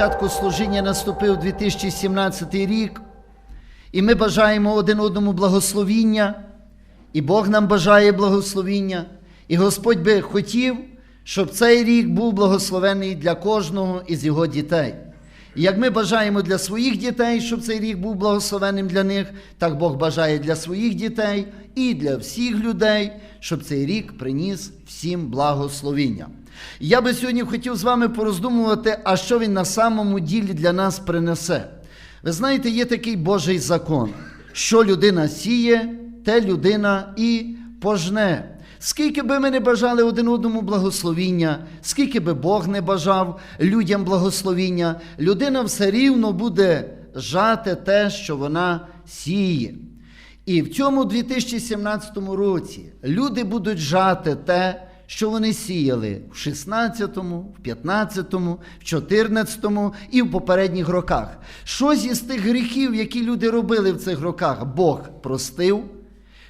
початку служіння наступив 2017 рік, і ми бажаємо один одному благословіння, і Бог нам бажає благословіння, і Господь би хотів, щоб цей рік був благословений для кожного із його дітей. І як ми бажаємо для своїх дітей, щоб цей рік був благословенним для них, так Бог бажає для своїх дітей і для всіх людей, щоб цей рік приніс всім благословіння. Я би сьогодні хотів з вами пороздумувати, а що він на самому ділі для нас принесе. Ви знаєте, є такий Божий закон, що людина сіє, те людина і пожне. Скільки би ми не бажали один одному благословіння, скільки би Бог не бажав людям благословіння, людина все рівно буде жати те, що вона сіє. І в цьому 2017 році люди будуть жати те, що вони сіяли в 16-му, в 15-му, в 14-му і в попередніх роках. Щось із тих гріхів, які люди робили в цих роках, Бог простив,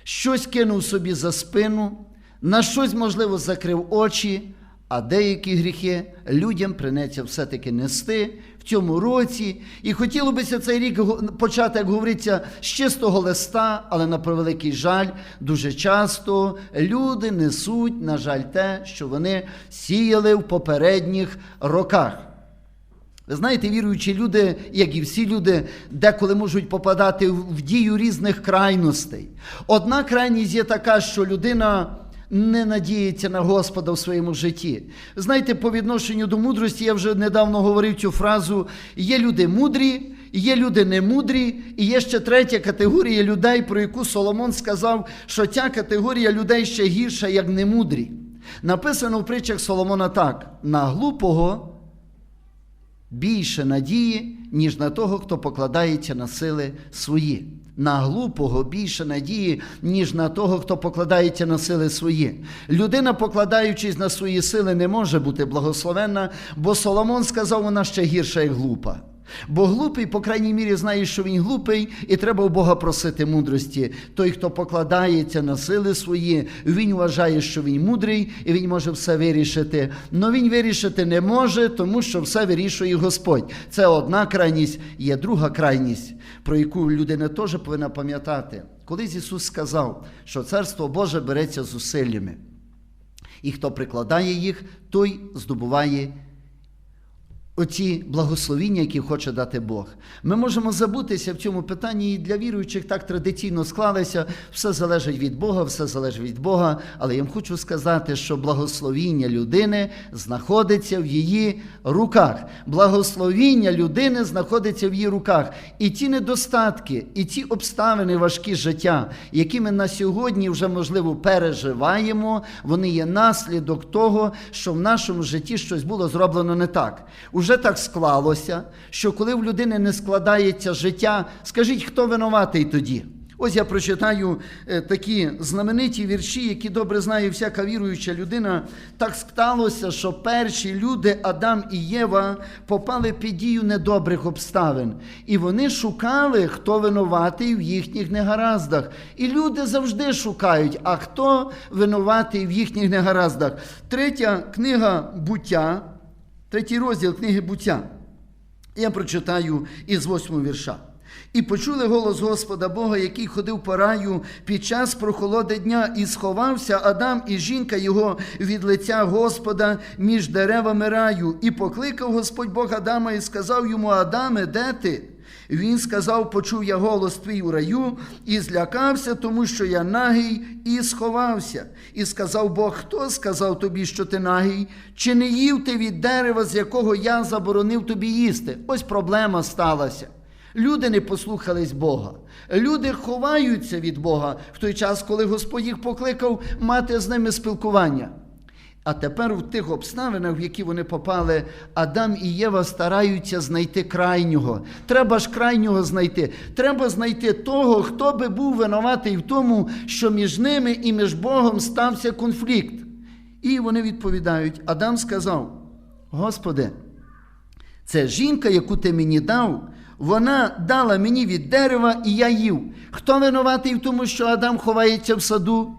щось кинув собі за спину, на щось, можливо, закрив очі, а деякі гріхи людям принеться все-таки нести в цьому році. І хотілося б цей рік почати, як говориться, з чистого листа, але на превеликий жаль, дуже часто люди несуть, на жаль, те, що вони сіяли в попередніх роках. Ви знаєте, віруючі люди, як і всі люди, деколи можуть попадати в дію різних крайностей. Одна крайність є така, що людина не надіється на Господа в своєму житті. Знаєте, по відношенню до мудрості, я вже недавно говорив цю фразу: є люди мудрі, є люди немудрі, і є ще третя категорія людей, про яку Соломон сказав, що ця категорія людей ще гірша, як немудрі. Написано в притчах Соломона так: на глупого більше надії, ніж на того, хто покладається на сили свої. На глупого більше надії, ніж на того, хто покладається на сили свої. Людина, покладаючись на свої сили, не може бути благословенна, бо Соломон сказав, вона ще гірша, і глупа. Бо глупий, по крайній мірі, знає, що він глупий, і треба у Бога просити мудрості. Той, хто покладається на сили свої, він вважає, що він мудрий, і він може все вирішити. Но він вирішити не може, тому що все вирішує Господь. Це одна крайність, є друга крайність, про яку людина теж повинна пам'ятати. Колись Ісус сказав, що Царство Боже береться зусиллями, і хто прикладає їх, той здобуває оці благословіння, які хоче дати Бог. Ми можемо забутися в цьому питанні і для віруючих так традиційно склалося. Все залежить від Бога, все залежить від Бога. Але я вам хочу сказати, що благословіння людини знаходиться в її руках. Благословіння людини знаходиться в її руках. І ті недостатки, і ті обставини важкі життя, які ми на сьогодні вже можливо переживаємо, вони є наслідок того, що в нашому житті щось було зроблено не так. Уже так склалося, що коли в людини не складається життя, скажіть, хто винуватий тоді? Ось я прочитаю е, такі знамениті вірші, які добре знає всяка віруюча людина. Так сталося, що перші люди, Адам і Єва, попали під дію недобрих обставин. І вони шукали, хто винуватий в їхніх негараздах. І люди завжди шукають, а хто винуватий в їхніх негараздах. Третя книга буття, третій розділ книги буття. Я прочитаю із восьмого вірша. І почули голос Господа Бога, який ходив по раю під час прохолоди дня, і сховався Адам і жінка його від лиця Господа між деревами раю. І покликав Господь Бог Адама і сказав йому: Адаме, де ти? Він сказав: Почув я голос твій у раю, і злякався, тому що я нагий, і сховався. І сказав Бог: Хто сказав тобі, що ти нагий? Чи не їв ти від дерева, з якого я заборонив тобі їсти? Ось проблема сталася. Люди не послухались Бога. Люди ховаються від Бога в той час, коли Господь їх покликав мати з ними спілкування. А тепер в тих обставинах, в які вони попали, Адам і Єва стараються знайти крайнього. Треба ж крайнього знайти. Треба знайти того, хто би був винуватий в тому, що між ними і між Богом стався конфлікт. І вони відповідають: Адам сказав: Господи, це жінка, яку ти мені дав, вона дала мені від дерева, і я їв. Хто винуватий в тому, що Адам ховається в саду?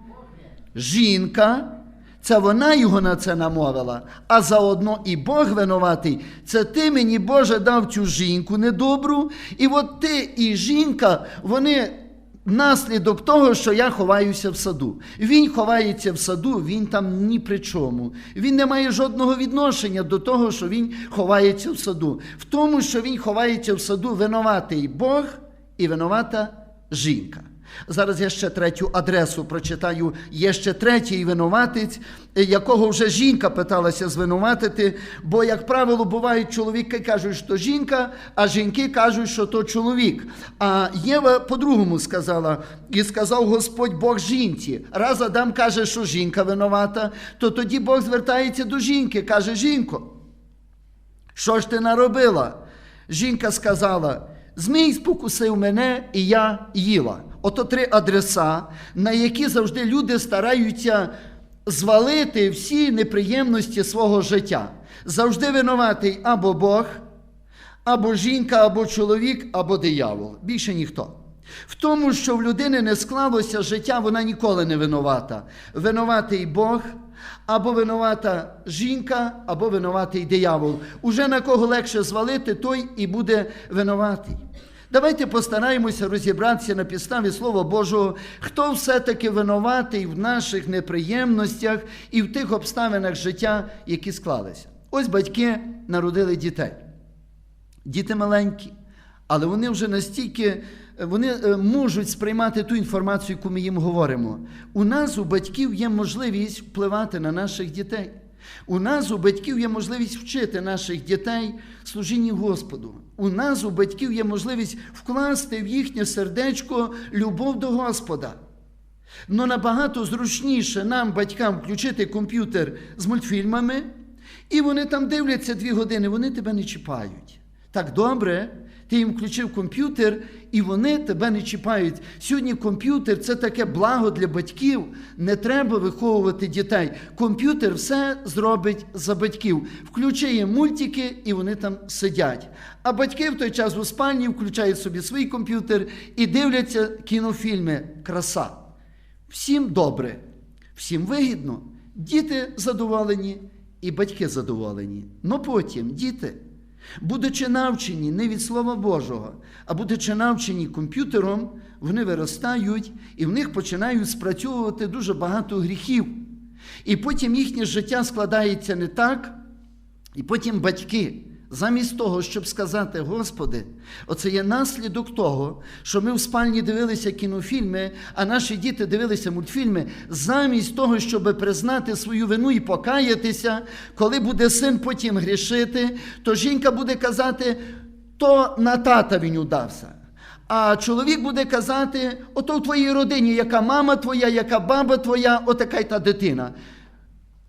Жінка. Це вона його на це намовила, а заодно і Бог винуватий. Це ти мені, Боже, дав цю жінку недобру, і от ти і жінка, вони наслідок того, що я ховаюся в саду. Він ховається в саду, він там ні при чому. Він не має жодного відношення до того, що він ховається в саду. В тому, що він ховається в саду, винуватий Бог і винувата жінка. Зараз я ще третю адресу прочитаю. Є ще третій винуватець, якого вже жінка питалася звинуватити. Бо, як правило, бувають чоловіки кажуть, що жінка, а жінки кажуть, що то чоловік. А Єва по-другому сказала, і сказав Господь Бог жінці. Раз Адам каже, що жінка винувата, то тоді Бог звертається до жінки, каже: Жінко, що ж ти наробила? Жінка сказала: Змій спокусив мене, і я їла. Ото три адреса, на які завжди люди стараються звалити всі неприємності свого життя. Завжди винуватий або Бог, або жінка, або чоловік, або диявол. Більше ніхто. В тому, що в людини не склалося життя, вона ніколи не винувата. Винуватий Бог, або винувата жінка, або винуватий диявол. Уже на кого легше звалити, той і буде винуватий. Давайте постараємося розібратися на підставі Слова Божого, хто все-таки винуватий в наших неприємностях і в тих обставинах життя, які склалися. Ось батьки народили дітей. Діти маленькі, але вони вже настільки вони е, можуть сприймати ту інформацію, яку ми їм говоримо. У нас, у батьків, є можливість впливати на наших дітей. У нас, у батьків, є можливість вчити наших дітей служінні Господу. У нас, у батьків, є можливість вкласти в їхнє сердечко любов до Господа. Ну набагато зручніше нам, батькам, включити комп'ютер з мультфільмами, і вони там дивляться дві години, вони тебе не чіпають. Так добре, ти їм включив комп'ютер, і вони тебе не чіпають. Сьогодні комп'ютер це таке благо для батьків. Не треба виховувати дітей. Комп'ютер все зробить за батьків. Включає мультики, і вони там сидять. А батьки в той час у спальні включають собі свій комп'ютер і дивляться кінофільми. Краса. Всім добре, всім вигідно. Діти задоволені і батьки задоволені. Но потім діти. Будучи навчені не від Слова Божого, а будучи навчені комп'ютером, вони виростають і в них починають спрацьовувати дуже багато гріхів. І потім їхнє життя складається не так, і потім батьки. Замість того, щоб сказати, Господи, оце є наслідок того, що ми в спальні дивилися кінофільми, а наші діти дивилися мультфільми, замість того, щоб признати свою вину і покаятися, коли буде син потім грішити, то жінка буде казати, то на тата він удався. А чоловік буде казати, ото в твоїй родині, яка мама твоя, яка баба твоя, отака й та дитина.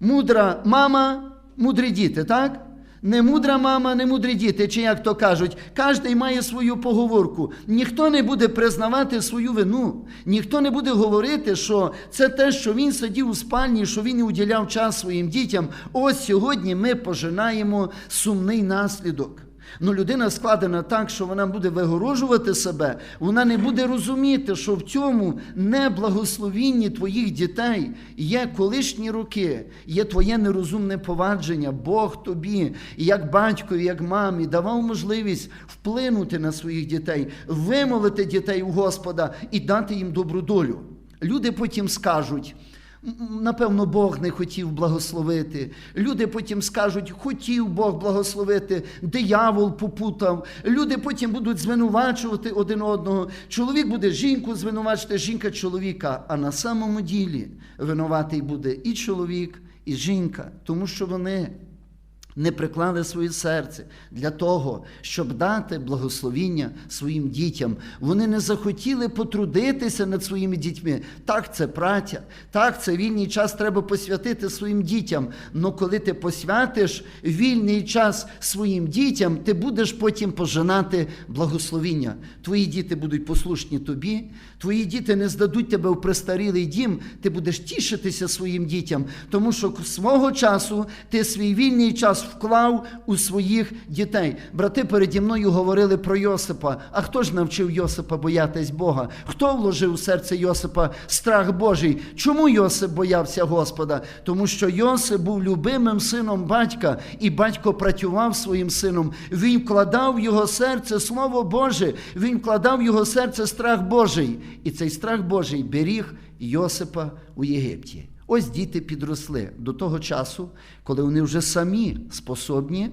Мудра мама, мудрі діти, так? Не мудра мама, не мудрі діти, чи як то кажуть, кожен має свою поговорку. Ніхто не буде признавати свою вину, ніхто не буде говорити, що це те, що він сидів у спальні, що він не уділяв час своїм дітям. Ось сьогодні ми пожинаємо сумний наслідок. Ну, людина складена так, що вона буде вигорожувати себе, вона не буде розуміти, що в цьому неблагословінні твоїх дітей є колишні роки, є твоє нерозумне повадження. Бог тобі, як батькові, як мамі, давав можливість вплинути на своїх дітей, вимолити дітей у Господа і дати їм добру долю. Люди потім скажуть. Напевно, Бог не хотів благословити. Люди потім скажуть, хотів Бог благословити, диявол попутав. Люди потім будуть звинувачувати один одного. Чоловік буде жінку звинувачити, жінка чоловіка. А на самому ділі винуватий буде і чоловік, і жінка, тому що вони не приклали своє серце для того, щоб дати благословіння своїм дітям. Вони не захотіли потрудитися над своїми дітьми. Так, це праця, так, це вільний час треба посвятити своїм дітям. Но коли ти посвятиш вільний час своїм дітям, ти будеш потім пожинати благословіння. Твої діти будуть послушні тобі, твої діти не здадуть тебе в престарілий дім, ти будеш тішитися своїм дітям, тому що свого часу ти свій вільний час вклав у своїх дітей. Брати переді мною говорили про Йосипа. А хто ж навчив Йосипа боятись Бога? Хто вложив у серце Йосипа страх Божий? Чому Йосип боявся Господа? Тому що Йосип був любимим сином батька, і батько працював своїм сином. Він вкладав в його серце Слово Боже, він вкладав в його серце страх Божий. І цей страх Божий беріг Йосипа у Єгипті. Ось діти підросли до того часу, коли вони вже самі способні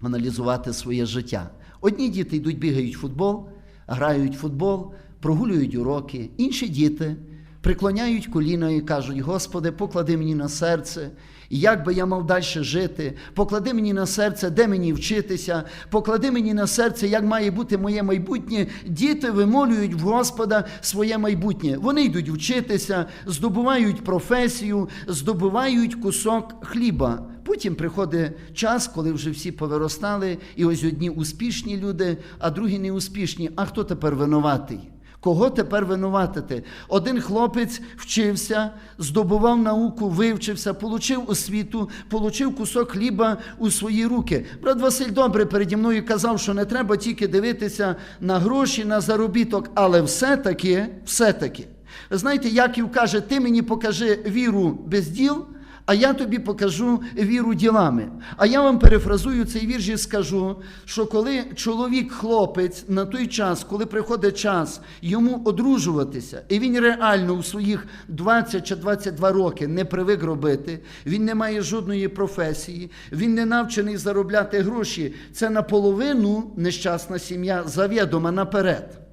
аналізувати своє життя. Одні діти йдуть, бігають в футбол, грають в футбол, прогулюють уроки, інші діти преклоняють коліна і кажуть: Господи, поклади мені на серце, як би я мав далі жити, поклади мені на серце, де мені вчитися, поклади мені на серце, як має бути моє майбутнє. Діти вимолюють в Господа своє майбутнє. Вони йдуть вчитися, здобувають професію, здобувають кусок хліба. Потім приходить час, коли вже всі повиростали, і ось одні успішні люди, а другі неуспішні. А хто тепер винуватий? Кого тепер винуватити? Один хлопець вчився, здобував науку, вивчився, получив освіту, получив кусок хліба у свої руки. Брат Василь добре переді мною казав, що не треба тільки дивитися на гроші, на заробіток, але все-таки, все-таки. Ви знаєте, Яків каже, ти мені покажи віру без діл, а я тобі покажу віру ділами. А я вам перефразую цей вірш і скажу, що коли чоловік, хлопець на той час, коли приходить час йому одружуватися, і він реально у своїх 20 чи 22 роки не привик робити, він не має жодної професії, він не навчений заробляти гроші, це наполовину нещасна сім'я завідома наперед.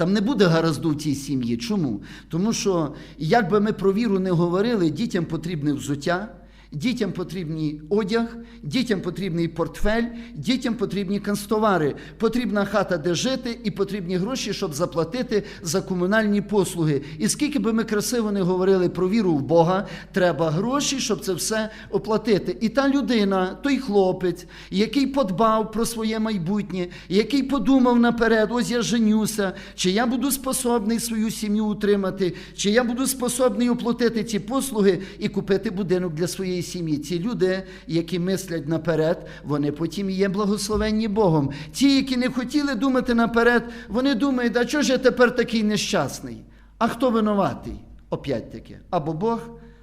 Там не буде гаразду в цій сім'ї. Чому? Тому що, як би ми про віру не говорили, дітям потрібне взуття, дітям потрібний одяг, дітям потрібний портфель, дітям потрібні канцтовари, потрібна хата, де жити, і потрібні гроші, щоб заплатити за комунальні послуги. І скільки би ми красиво не говорили про віру в Бога, треба гроші, щоб це все оплатити. І та людина, той хлопець, який подбав про своє майбутнє, який подумав наперед, ось я женюся, чи я буду способний свою сім'ю утримати, чи я буду способний оплатити ці послуги і купити будинок для своєї сім'ї. Ці люди, які мислять наперед, вони потім є благословенні Богом. Ті, які не хотіли думати наперед, вони думають, а чого ж я тепер такий нещасний? А хто винуватий? Опять таки, або Бог,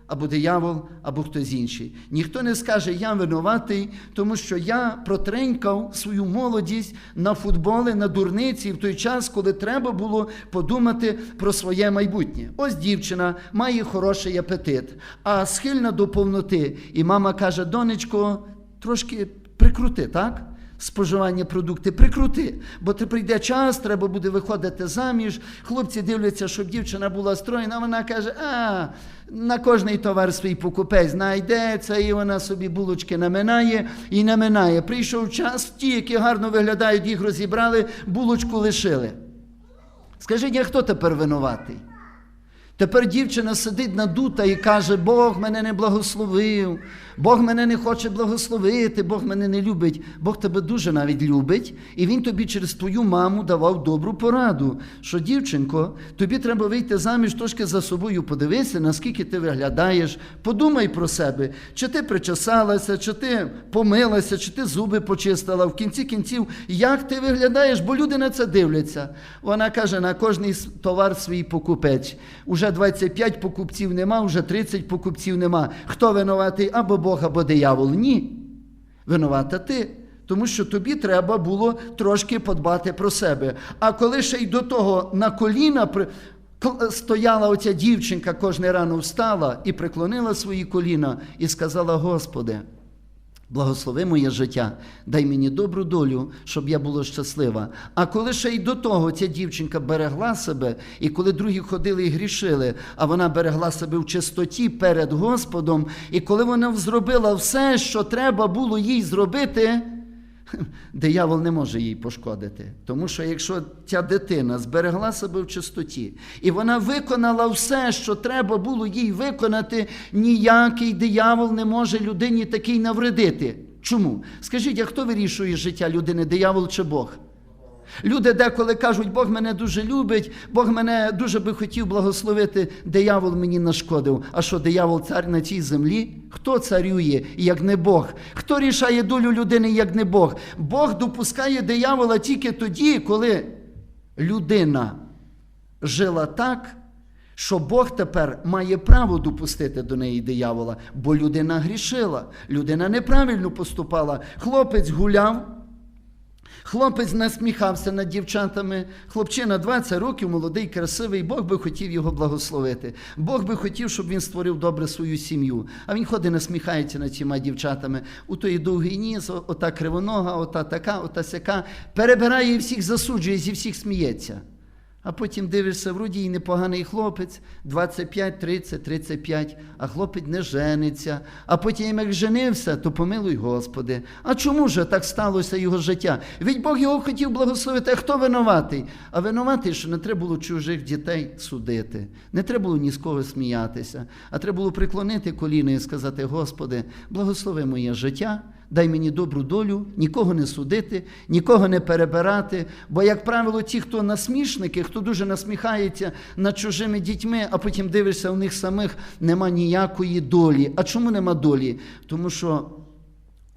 або диявол, або хтось інший. Ніхто не скаже, я винуватий, тому що я протренькав свою молодість на футболи, на дурниці в той час, коли треба було подумати про своє майбутнє. Ось дівчина має хороший апетит, а схильна до повноти. І мама каже: донечко, трошки прикрути, так? Споживання продукти прикрути, бо ти прийде час, треба буде виходити заміж. Хлопці дивляться, щоб дівчина була стройна. Вона каже: а на кожний товар свій покупець знайдеться, і вона собі булочки наминає і наминає. Прийшов час, ті, які гарно виглядають, їх розібрали, булочку лишили. Скажіть, а хто тепер винуватий? Тепер дівчина сидить надута і каже, Бог мене не благословив, Бог мене не хоче благословити, Бог мене не любить. Бог тебе дуже навіть любить, і Він тобі через твою маму давав добру пораду. Що, дівчинко, тобі треба вийти заміж трошки за собою, подивися, наскільки ти виглядаєш, подумай про себе, чи ти причесалася, чи ти помилася, чи ти зуби почистила. В кінці кінців, як ти виглядаєш, бо люди на це дивляться. Вона каже, на кожний товар свій покупець. Уже 25 покупців нема, вже 30 покупців нема. Хто винуватий? Або Бог, або диявол. Ні. Винувата ти. Тому що тобі треба було трошки подбати про себе. А коли ще й до того на коліна стояла оця дівчинка, кожне рано встала і преклонила свої коліна і сказала: Господи, Благослови моє життя, дай мені добру долю, щоб я була щаслива. А коли ще й до того ця дівчинка берегла себе, і коли другі ходили і грішили, а вона берегла себе в чистоті перед Господом, і коли вона зробила все, що треба було їй зробити, диявол не може їй пошкодити. Тому що якщо ця дитина зберегла себе в чистоті, і вона виконала все, що треба було їй виконати, ніякий диявол не може людині такий навредити. Чому? Скажіть, а хто вирішує життя людини, диявол чи Бог? Люди деколи кажуть, Бог мене дуже любить, Бог мене дуже би хотів благословити, диявол мені нашкодив. А що, диявол цар на цій землі? Хто царює, як не Бог? Хто рішає долю людини, як не Бог? Бог допускає диявола тільки тоді, коли людина жила так, що Бог тепер має право допустити до неї диявола, бо людина грішила, людина неправильно поступала. Хлопець гуляв. Хлопець насміхався над дівчатами. Хлопчина 20 років, молодий, красивий. Бог би хотів його благословити. Бог би хотів, щоб він створив добре свою сім'ю. А він ходить, насміхається над цими дівчатами. У тої довгий ніс, ота кривонога, ота така, ота сяка. Перебирає всіх засуджує, зі всіх сміється. А потім дивишся, вроді і непоганий хлопець, 25, 30, 35, а хлопець не жениться. А потім, як женився, то помилуй Господи. А чому ж так сталося його життя? Ведь Бог його хотів благословити. А хто винуватий? А винуватий, що не треба було чужих дітей судити, не треба було ні з кого сміятися, а треба було преклонити коліна і сказати: Господи, благослови моє життя. Дай мені добру долю, нікого не судити, нікого не перебирати. Бо, як правило, ті, хто насмішники, хто дуже насміхається над чужими дітьми, а потім дивишся, у них самих нема ніякої долі. А чому нема долі? Тому що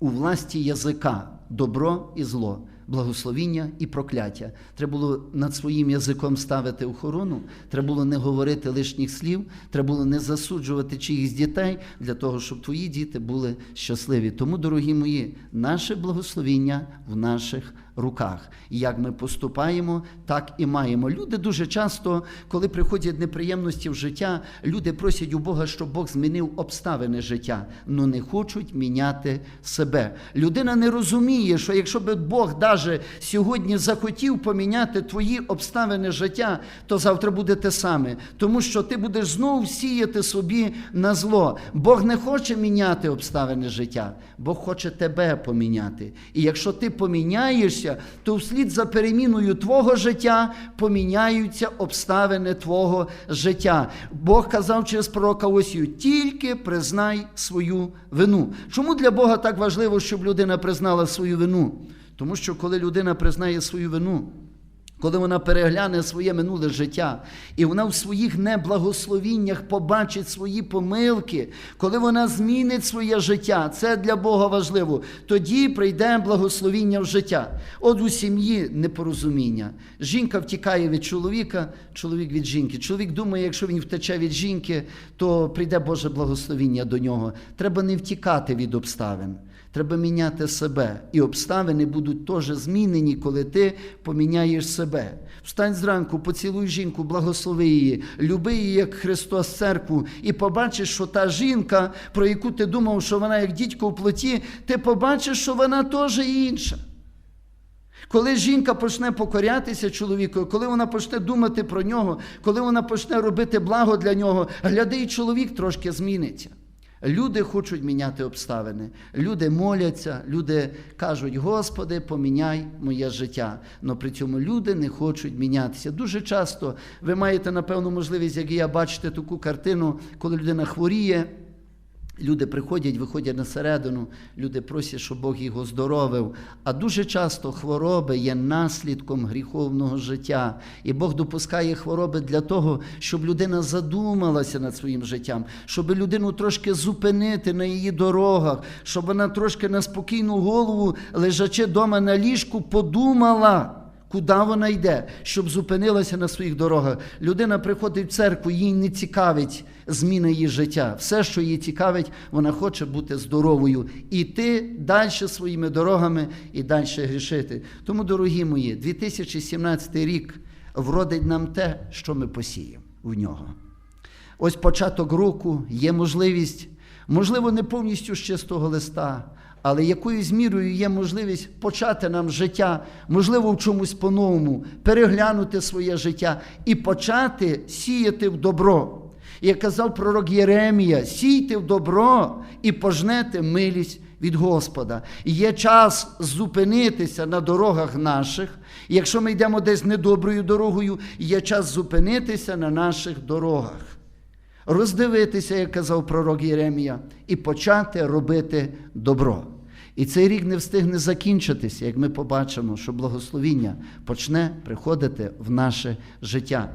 у власті язика добро і зло, благословіння і прокляття. Треба було над своїм язиком ставити охорону, треба було не говорити лишніх слів, треба було не засуджувати чиїхсь дітей для того, щоб твої діти були щасливі. Тому, дорогі мої, наше благословіння в наших руках. І як ми поступаємо, так і маємо. Люди дуже часто, коли приходять неприємності в життя, люди просять у Бога, щоб Бог змінив обставини життя, але не хочуть міняти себе. Людина не розуміє, що якщо би Бог даже сьогодні захотів поміняти твої обставини життя, то завтра буде те саме. Тому що ти будеш знову сіяти собі на зло. Бог не хоче міняти обставини життя, Бог хоче тебе поміняти. І якщо ти поміняєшся, то вслід за переміною твого життя поміняються обставини твого життя. Бог казав через пророка Осію, тільки признай свою вину. Чому для Бога так важливо, щоб людина признала свою вину? Тому що коли людина признає свою вину, коли вона перегляне своє минуле життя, і вона в своїх неблагословіннях побачить свої помилки, коли вона змінить своє життя, це для Бога важливо. Тоді прийде благословіння в життя. От у сім'ї непорозуміння. Жінка втікає від чоловіка, чоловік від жінки. Чоловік думає, якщо він втече від жінки, то прийде Боже благословіння до нього. Треба не втікати від обставин. Треба міняти себе. І обставини будуть теж змінені, коли ти поміняєш себе. Встань зранку, поцілуй жінку, благослови її, люби її, як Христос церкву, і побачиш, що та жінка, про яку ти думав, що вона як дідько в плоті, ти побачиш, що вона теж інша. Коли жінка почне покорятися чоловіку, коли вона почне думати про нього, коли вона почне робити благо для нього, гляди, і чоловік трошки зміниться. Люди хочуть міняти обставини. Люди моляться, люди кажуть, Господи, поміняй моє життя. Але при цьому люди не хочуть мінятися. Дуже часто ви маєте, напевно, можливість, як і я, бачити таку картину, коли людина хворіє. Люди приходять, виходять на середину, люди просять, щоб Бог їх оздоровив. А дуже часто хвороби є наслідком гріховного життя. І Бог допускає хвороби для того, щоб людина задумалася над своїм життям, щоб людину трошки зупинити на її дорогах, щоб вона трошки на спокійну голову, лежачи вдома на ліжку, подумала. Куди вона йде, щоб зупинилася на своїх дорогах? Людина приходить в церкву, їй не цікавить зміна її життя. Все, що її цікавить, вона хоче бути здоровою, іти далі своїми дорогами і далі грішити. Тому, дорогі мої, 2017 рік вродить нам те, що ми посіємо в нього. Ось початок року є можливість, можливо, не повністю з чистого листа, але якоюсь мірою є можливість почати нам життя, можливо, в чомусь по-новому, переглянути своє життя і почати сіяти в добро. Як казав пророк Єремія, сійте в добро і пожнете милість від Господа. І є час зупинитися на дорогах наших. І якщо ми йдемо десь недоброю дорогою, є час зупинитися на наших дорогах роздивитися, як казав пророк Єремія, і почати робити добро. І цей рік не встигне закінчитися, як ми побачимо, що благословіння почне приходити в наше життя.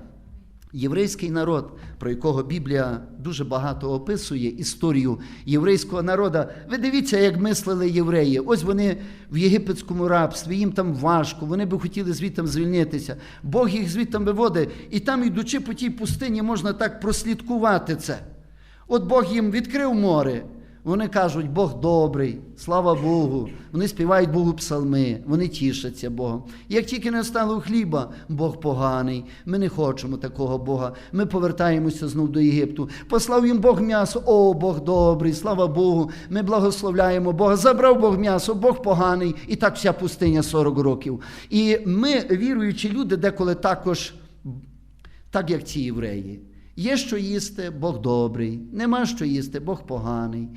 Єврейський народ, про якого Біблія дуже багато описує історію єврейського народу. Ви дивіться, як мислили євреї. Ось вони в єгипетському рабстві, їм там важко, вони би хотіли звідти звільнитися. Бог їх звідти виводить, і там, йдучи по тій пустині, можна так прослідкувати це. От Бог їм відкрив море. Вони кажуть, Бог добрий, слава Богу. Вони співають Богу псалми, вони тішаться Богом. Як тільки не стало хліба, Бог поганий. Ми не хочемо такого Бога. Ми повертаємося знов до Єгипту. Послав їм Бог м'ясо, о, Бог добрий, слава Богу. Ми благословляємо Бога. Забрав Бог м'ясо, Бог поганий. І так вся пустиня 40 років. І ми, віруючі люди, деколи також, так як ці євреї. Є що їсти, Бог добрий, нема що їсти, Бог поганий.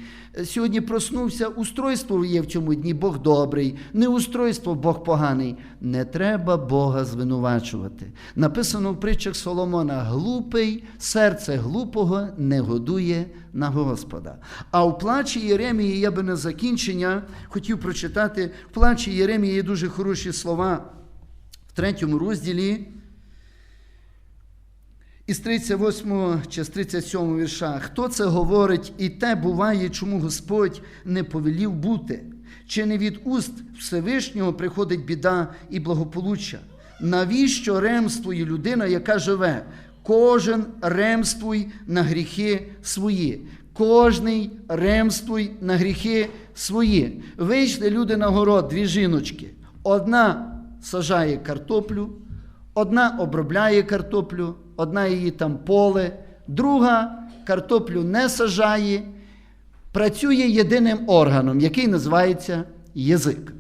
Сьогодні проснувся, устройство є в цьому дні, Бог добрий, не устройство, Бог поганий. Не треба Бога звинувачувати. Написано в притчах Соломона: глупий, серце глупого не годує на Господа. А в плачі Єремії я би на закінчення хотів прочитати, в плачі Єремії є дуже хороші слова в третьому розділі. Із 38 чи з 37 вірша, хто це говорить, і те буває, чому Господь не повелів бути, чи не від уст Всевишнього приходить біда і благополуччя? Навіщо ремствує людина, яка живе? Кожен ремствуй на гріхи свої. Кожний ремствуй на гріхи свої. Вийшли люди на город, дві жіночки. Одна сажає картоплю, одна обробляє картоплю, одна її там поле, друга картоплю не сажає, працює єдиним органом, який називається язик.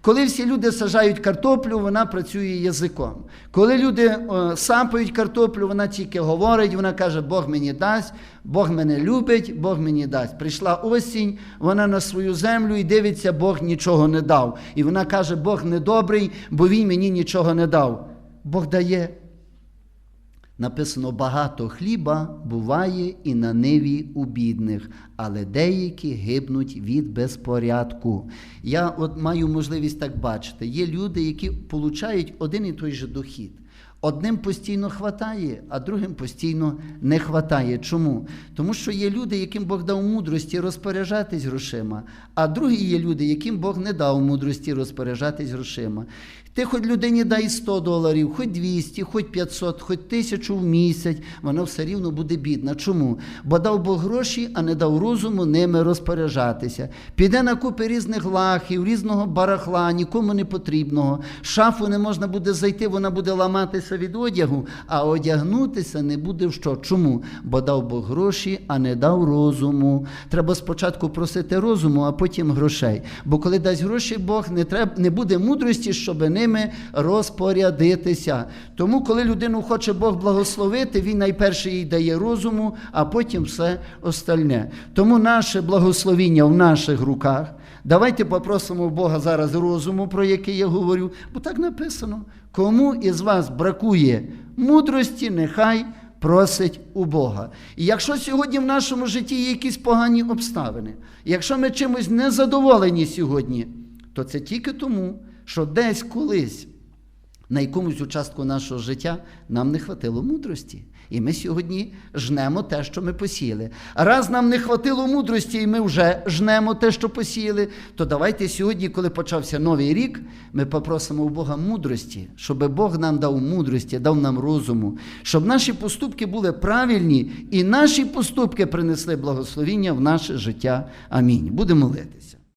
Коли всі люди сажають картоплю, вона працює язиком. Коли люди сапають картоплю, вона тільки говорить, вона каже, Бог мені дасть, Бог мене любить, Бог мені дасть. Прийшла осінь, вона на свою землю і дивиться, Бог нічого не дав. І вона каже, Бог недобрий, бо Він мені нічого не дав. Бог дає. Написано, багато хліба буває і на ниві у бідних, але деякі гибнуть від безпорядку. Я от маю можливість так бачити. Є люди, які получають один і той же дохід. Одним постійно хватає, а другим постійно не хватає. Чому? Тому що є люди, яким Бог дав мудрості розпоряджатись грошима, а другі є люди, яким Бог не дав мудрості розпоряджатись грошима. Ти хоч людині дай 100 доларів, хоч 200, хоч 500, хоч 1000 в місяць, вона все рівно буде бідна. Чому? Бо дав Бог гроші, а не дав розуму ними розпоряджатися. Піде на купи різних лахів, різного барахла, нікому не потрібного. Шафу не можна буде зайти, вона буде ламатися від одягу, а одягнутися не буде в що. Чому? Бо дав Бог гроші, а не дав розуму. Треба спочатку просити розуму, а потім грошей. Бо коли дасть гроші Бог, не треба, не буде мудрості, щоб ними розпорядитися. Тому, коли людину хоче Бог благословити, він найперше їй дає розуму, а потім все остальне. Тому наше благословіння в наших руках. Давайте попросимо в Бога зараз розуму, про який я говорю, бо так написано. Кому із вас бракує мудрості, нехай просить у Бога. І якщо сьогодні в нашому житті є якісь погані обставини, якщо ми чимось не задоволені сьогодні, то це тільки тому, що десь колись на якомусь участку нашого життя нам не хватило мудрості. І ми сьогодні жнемо те, що ми посіяли. Раз нам не хватило мудрості, і ми вже жнемо те, що посіяли, то давайте сьогодні, коли почався новий рік, ми попросимо у Бога мудрості, щоб Бог нам дав мудрості, дав нам розуму, щоб наші поступки були правильні і наші поступки принесли благословіння в наше життя. Амінь. Будемо молитися.